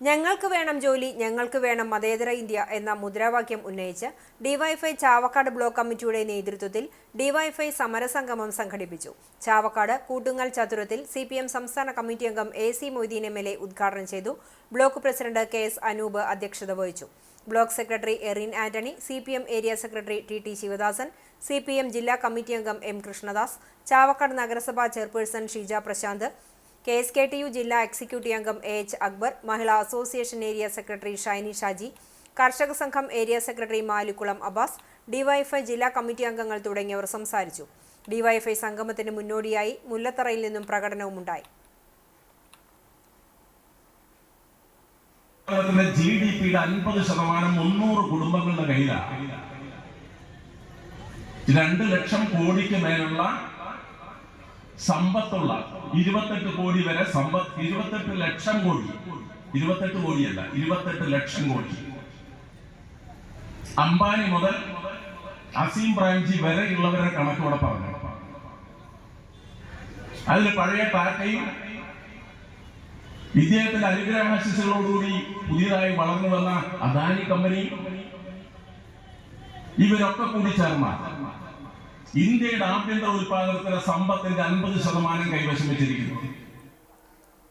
ഞങ്ങൾക്ക് വേണം ജോലി ഞങ്ങൾക്ക് വേണം മതേതര ഇന്ത്യ എന്ന മുദ്രാവാക്യം ഉന്നയിച്ച് ഡിവൈഫൈ ചാവക്കാട് ബ്ലോക്ക് കമ്മിറ്റിയുടെ നേതൃത്വത്തിൽ ഡിവൈഫൈ സമരസംഗമം സംഘടിപ്പിച്ചു. ചാവക്കാട് കൂട്ടുങ്ങൽ ചതുരത്തിൽ സി സംസ്ഥാന കമ്മിറ്റി അംഗം A C Moideen M L A ഉദ്ഘാടനം ചെയ്തു. Block president K S Anoop അധ്യക്ഷത വഹിച്ചു. Block secretary Erin Antony C area secretary T T Sivadasan C ജില്ലാ കമ്മിറ്റി അംഗം എം കൃഷ്ണദാസ് ചാവക്കാട് നഗരസഭാ chairperson Sheeja Prashanth K S K T U ജില്ലാ executive അംഗം A H Akbar Mahila association area secretary Shiny Shaji കർഷക സംഘം area secretary Malikkulam Abbas DYFI ജില്ലാ committee അംഗങ്ങൾ തുടങ്ങിയവർ സംസാരിച്ചു. ഡിവൈഎഫ്ഐ സംഗമത്തിന് മുന്നോടിയായി മുല്ലത്തറയിൽ നിന്നും പ്രകടനവുമുണ്ടായി ജി ഡി പിയുടെ അൻപത് ശതമാനം മുന്നൂറ് കുടുംബങ്ങളുടെ കയ്യിലാണ്. രണ്ട് ലക്ഷം കോടിക്ക് മേലുള്ള സമ്പത്തുള്ള ഇരുപത്തെട്ട് കോടി വരെ സമ്പത്ത് ഇരുപത്തെട്ട് ലക്ഷം കോടി. ഇരുപത്തെട്ട് കോടിയല്ല ഇരുപത്തെട്ട് ലക്ഷം കോടി. അംബാനി മുതൽ അസീം ബ്രാഞ്ചി വരെയുള്ളവരുടെ കണക്ക് ഇവിടെ പറഞ്ഞു. അതിൽ പഴയ ടാറ്റയും ഇദ്ദേഹത്തിന്റെ അനുഗ്രഹാശിസുകളോടുകൂടി പുതിയതായി വളർന്നു വന്ന അദാനി കമ്പനി ഇവരൊക്കെ കൂടി ചേർന്ന ഇന്ത്യയുടെ ആഭ്യന്തര ഉത്പാദനത്തിലെ സമ്പത്തിന്റെ അൻപത് ശതമാനം കൈവശം വെച്ചിരിക്കുന്നു.